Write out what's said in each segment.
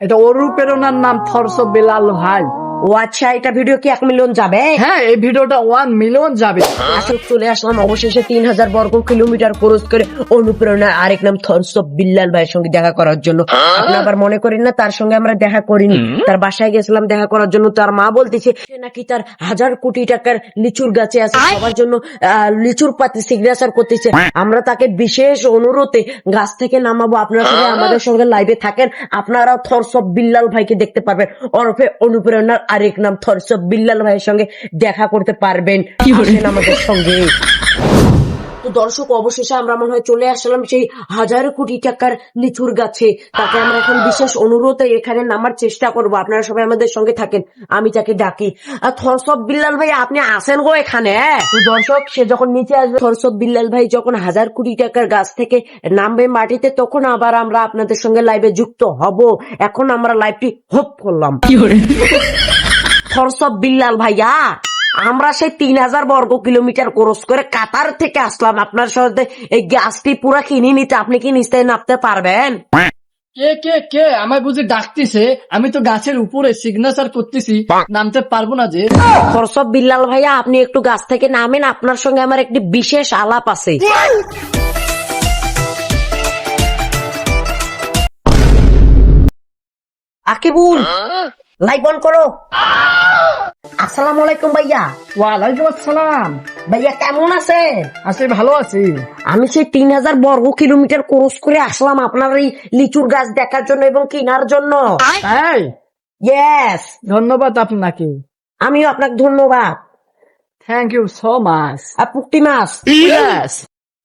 এটা অনুপ্রেরণার নাম ফরস বেলাল ভাই। ও আচ্ছা এটা ভিডিও কি এক মিলিয়ন যাবে? হ্যাঁ এই ভিডিওটা ওয়ান মিলিয়ন যাবে। চলে আসলাম অবশেষে তিন হাজার বর্গ কিলোমিটার ক্রস করে অনুপ্রেরণার আরেক নাম বিল্লাল ভাইয়ের সঙ্গে দেখা করার জন্য। আপনি আবার মনে করেন না তার সঙ্গে আমরা দেখা করিনি। তার বাসায় গেছিলাম দেখা করার জন্য তার মা বলতেছে সে নাকি তার হাজার কোটি টাকার লিচুর গাছে আছে সবার জন্য লিচুর পাতি সিগনেচার করতেছে। আমরা তাকে বিশেষ অনুরোধে গাছ থেকে নামাবো আপনারা সবাই আমাদের সঙ্গে লাইভে থাকেন আপনারাও থরসব বিল্লাল ভাইকে দেখতে পারবেন। ওরফে অনুপ্রেরণার আরেক নাম থরসব বিল্লাল ভাইয়ের সঙ্গে দেখা করতে পারবেন। কি আসেন আমাদের সঙ্গে। তো দর্শক অবশেষে আমরা মনে হয় চলে আসলাম সেই হাজার কোটি টাকার লিচুর গাছে। তাকে আমরা এখন বিশেষ অনুরোধে এখানে নামার চেষ্টা করব। আপনারা সবাই আমাদের সঙ্গে থাকেন। আমি তাকে ডাকি। আর থরসব বিল্লাল ভাই আপনি আসেন গো এখানে। তো দর্শক সে যখন নিচে আসবে থরসব বিল্লাল ভাই যখন হাজার কোটি টাকার গাছ থেকে নামবে মাটিতে তখন আবার আমরা আপনাদের সঙ্গে লাইভে যুক্ত হব। এখন আমরা লাইভটি হোপ করলাম। থরসব বিল্লাল ভাইয়া। আমরা সেই তিন হাজার বর্গ কিলোমিটার ক্রস করে কাতার থেকে আসলাম আপনার সাথে। এই গাছটি পুরো কিনে নিতে আপনি কি নিচে নামতে পারবেন? কে কে কে? আমায় বুঝি ডাকতেছে। আমি তো গাছের উপরে সিগনেচার করতেছি। নামতে পারব না যে। থরসব বিল্লাল ভাইয়া আপনি একটু গাছ থেকে নামেন। আপনার সঙ্গে আমার একটি বিশেষ আলাপ আছে। আকিবুল! লাইভ অন করো। আসসালামু আলাইকুম ভাইয়া। ওয়ালাইকুম আসসালাম। ভাইয়া কেমন আছে আছি ভালো আছি। আমি সেই তিন হাজার বর্গ কিলোমিটার ক্রস করে আসলাম আপনার এই লিচুর গাছ দেখার জন্য এবং কেনার জন্য। তাই? ইয়েস ধন্যবাদ আপনাকে। আমিও আপনাকে ধন্যবাদ। থ্যাংক ইউ সো মাচ আর পুকটি মাছ? ইয়েস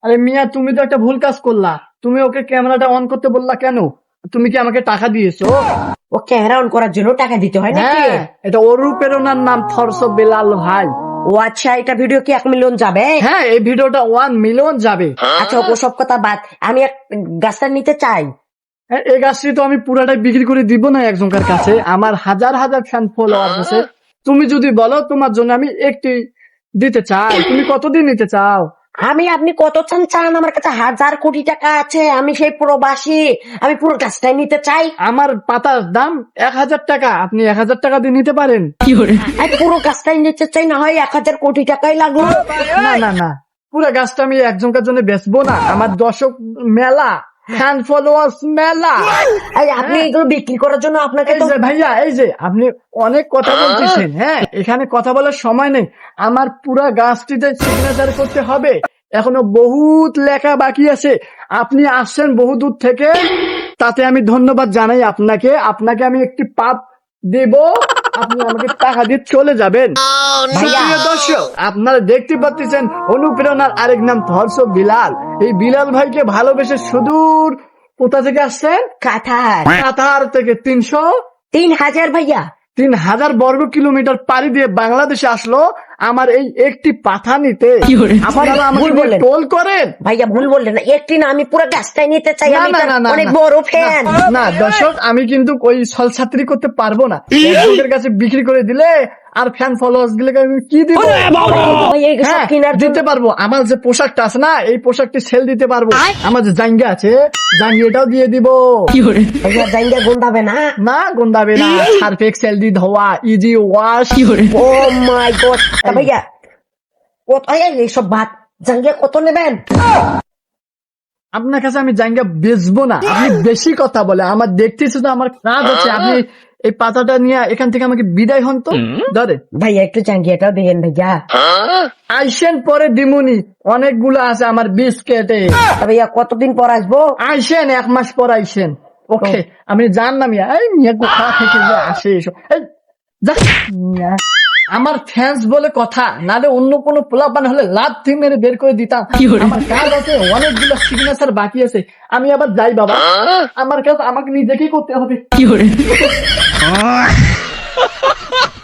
আরে মিয়া তুমি তো একটা ভুল কাজ করলা। তুমি ওকে ক্যামেরাটা অন করতে বললা কেন? তুমি কি আমাকে টাকা দিয়েছ? ও ক্যামেরা অন করার জন্য টাকা দিতে হয় নাকি? হ্যাঁ এটা অনুপ্রেরণার নাম থরস বেলাল ভাই। ও আচ্ছা এটা ভিডিও কি এক মিলিয়ন যাবে? হ্যাঁ এই ভিডিওটা ওয়ান মিলিয়ন যাবে। আচ্ছা ওসব কথা বাদ আমি এক গাছটা নিতে চাই। এই গাছটি তো আমি পুরাটাই বিক্রি করে দিব না একজনকার কাছে। আমার হাজার হাজার ফ্যান ফলোয়ার আছে। তুমি যদি বলো তোমার জন্য আমি একটি দিতে চাই। তুমি কতদিন নিতে চাও? আমি আপনি কত চান? চান আমার কাছে হাজার কোটি টাকা আছে। আমি সেই প্রবাসী। আমি পুরো গাছটাই নিতে চাই। আমার পাতার দাম এক হাজার টাকা। আপনি এক হাজার টাকা দিয়ে নিতে পারেন। আমি পুরো গাছটাই নিতে চাই না হয় এক হাজার কোটি টাকাই লাগল। না না না। পুরো গাছটা আমি একজনকার জন্য বেচবো না। আমার দর্শক মেলা ফ্যান ফলোয়ার্স মেলা। এই আপনি এগুলো বিক্রি করার জন্য আপনাকে এই তো যে ভাইয়া এই যে আপনি অনেক কথা বলতেছেন হ্যাঁ। এখানে কথা বলার সময় নেই। আমার পুরা গাছটিতে সিগনেচার করতে হবে। এখনও বহুত লেখা বাকি আছে। আপনি আসছেন বহু দূর থেকে তাতে আমি ধন্যবাদ জানাই আপনাকে। আপনাকে আমি একটি পাপ দেব আপনি আমাকে টাকা দিয়ে চলে যাবেন। দর্শক আপনারা দেখতে পাচ্ছেন অনুপ্রেরণার আরেক নাম ধর্ষ বিলাল। এই বিলাল ভাইকে ভালোবেসে সুদূর কোথা থেকে আসছেন? কাঁথার কাতার থেকে তিনশো তিন হাজার ভাইয়া। তিন হাজার বর্গ কিলোমিটার পাড়ি দিয়ে বাংলাদেশে আসলো। আমার এই একটি পাথা নিতে। আপনারা আমাকে টোল করেন। ভাইয়া ভুল বললেন না। একটি না আমি পুরো গাছটাই নিতে চাই। আমি অনেক বড় ফ্যান না দর্শক আমি কিন্তু ওই ছল ছাত্রী করতে পারব না। একজনের কাছে বিক্রি করে দিলে আর ফ্যান ফলোয়ার্স গুলোকে আমি কি দিব? হ্যাঁ, দিতে পারব। আমার যে পোশাকটা আছে না এই পোশাকটি সেল দিতে পারব। আমার যে জাঙ্গা আছে জাঙ্গিয়াটাও দিয়ে দিব। ভাইয়া জাইঙ্গা গন্ধাবে না? না গন্ধাবে না। সার্ফেক সেল দি ধোয়া easy wash oh my god ভাইয়া কত এই, এইসব ভাত জাঙ্গিয়া কত নেবেন? আপনার কাছে আমি জাঙ্গা বেচবো না। আপনি বেশি কথা বলে আমার দেখতেছি তো আমার কাজ আছে। আপনি এই পাতাটা নিয়ে এখান থেকে আমাকে বিদায় হন তো। ধরে। ভাইয়া একটু জাঙ্গিয়াটাও দেখেন ভাইয়া। আইসেন পরে দিমুনি অনেকগুলো আছে আমার বিস্কেটে। তা ভাইয়া কতদিন পর আসব? আইসেন এক মাস পর আইসেন। ওকে আমি জান না মিয়া এই মিয়া কোথা থেকে যে আসে এসব এই, যা, মিয়া। আমার ফ্যান্স বলে কথা নালে অন্য কোনো পোলাপান হলে লাভ থেকে মেরে বের করে দিতাম। আমার কাজ আছে অনেকগুলো সিগনেচার বাকি আছে। আমি আবার যাই বাবা। আমার কাজ আমাকে নিজেকেই করতে হবে।